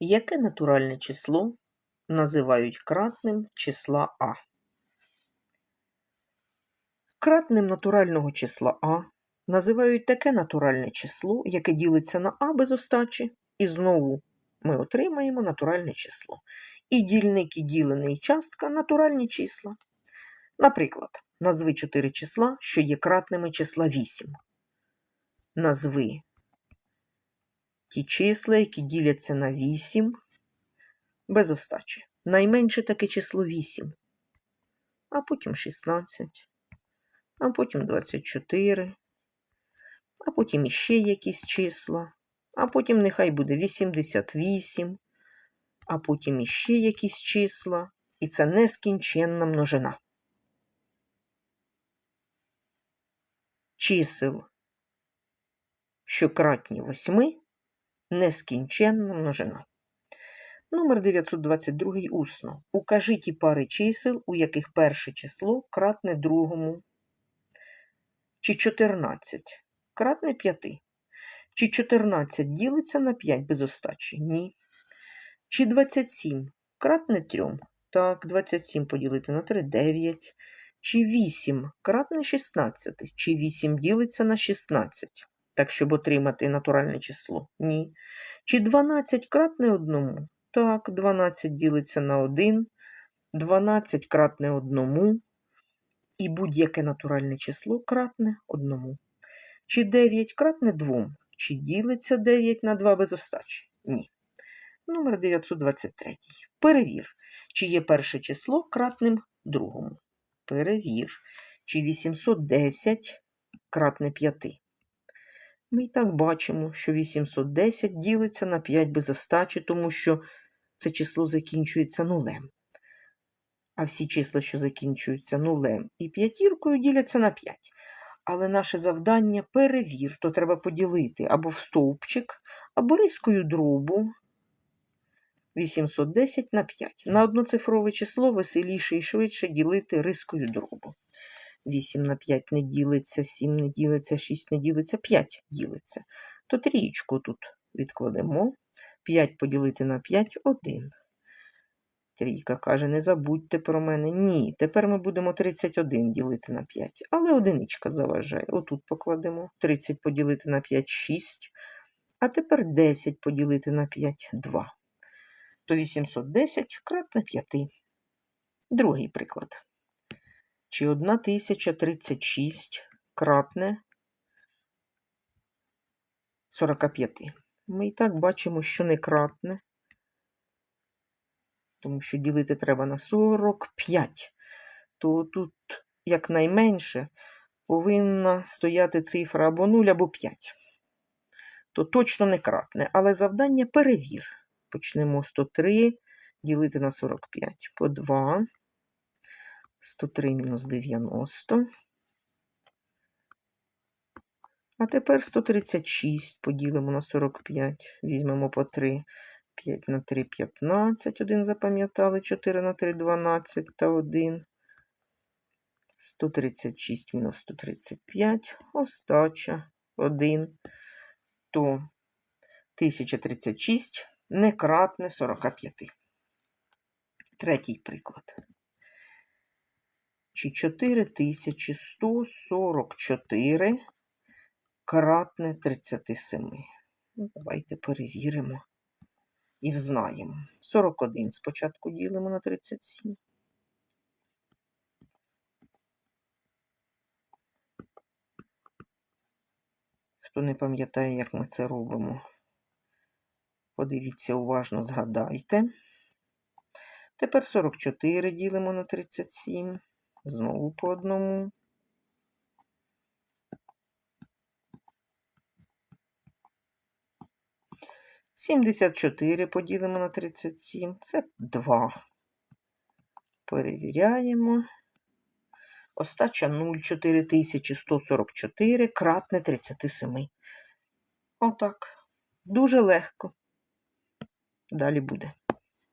Яке натуральне число називають кратним числа А? Кратним натурального числа А називають таке натуральне число, яке ділиться на А без остачі, і знову ми отримаємо натуральне число. І дільник, і ділений частка натуральні числа. Наприклад, назви чотири числа, що є кратними числа 8. Назви ті числа, які діляться на 8 без остачі. Найменше таке число 8, а потім 16, а потім 24, а потім іще якісь числа, а потім нехай буде 88, а потім іще якісь числа, і це нескінченна множина. Чисел, що кратні 8, нескінченна множина. Номер 922 усно. Укажи ті пари чисел, у яких перше число кратне другому. Чи 14 кратне 5. Чи 14 ділиться на 5 без остачі? Ні. Чи 27 кратне 3? Так, 27 поділити на 3 9. Чи 8 кратне 16? Чи 8 ділиться на 16? Так, щоб отримати натуральне число? Ні. Чи 12 кратне 1? Так, 12 ділиться на 1, 12 кратне 1, і будь-яке натуральне число кратне 1. Чи 9 кратне 2? Чи ділиться 9 на 2 без остачі? Ні. Номер 923. Перевір, чи є перше число кратним другому. Перевір, чи 810 кратне 5. Ми і так бачимо, що 810 ділиться на 5 без остачі, тому що це число закінчується нулем. А всі числа, що закінчуються нулем і п'ятіркою, діляться на 5. Але наше завдання перевір, то треба поділити або в стовпчик, або рискою дробу 810 на 5. На одноцифрове число веселіше і швидше ділити рискою дробу. 8 на 5 не ділиться, 7 не ділиться, 6 не ділиться, 5 ділиться. То трієчку тут відкладемо. 5 поділити на 5 1. Трійка каже, не забудьте про мене. Ні, тепер ми будемо 31 ділити на 5. Але одиничка заважає. Отут покладемо. 30 поділити на 5 6. А тепер 10 поділити на 5 2. То 810 кратне 5. Другий приклад. Чи 1036 кратне 45. Ми і так бачимо, що не кратне, тому що ділити треба на 45. То тут, якнайменше, повинна стояти цифра або 0, або 5. То точно не кратне. Але завдання перевір. Почнемо 103 ділити на 45 по 2. 103 мінус 90. А тепер 136 поділимо на 45. Візьмемо по 3. 5 на 3 15. Один запам'ятали, 4 на 3 12 та 1. 136 мінус 135. Остача 1. То 1036 не кратне 45. Третій приклад. Чи 4144 кратне 37. Ну, Давайте перевіримо і взнаємо. 41 спочатку ділимо на 37. Хто не пам'ятає, як ми це робимо, подивіться уважно, згадайте. Тепер 44 ділимо на 37. Знову по одному. Сімдесят чотири поділимо на тридцять сім. Це два. Перевіряємо. Остача 0, 4144 кратне 37. Отак. Дуже легко. Далі буде.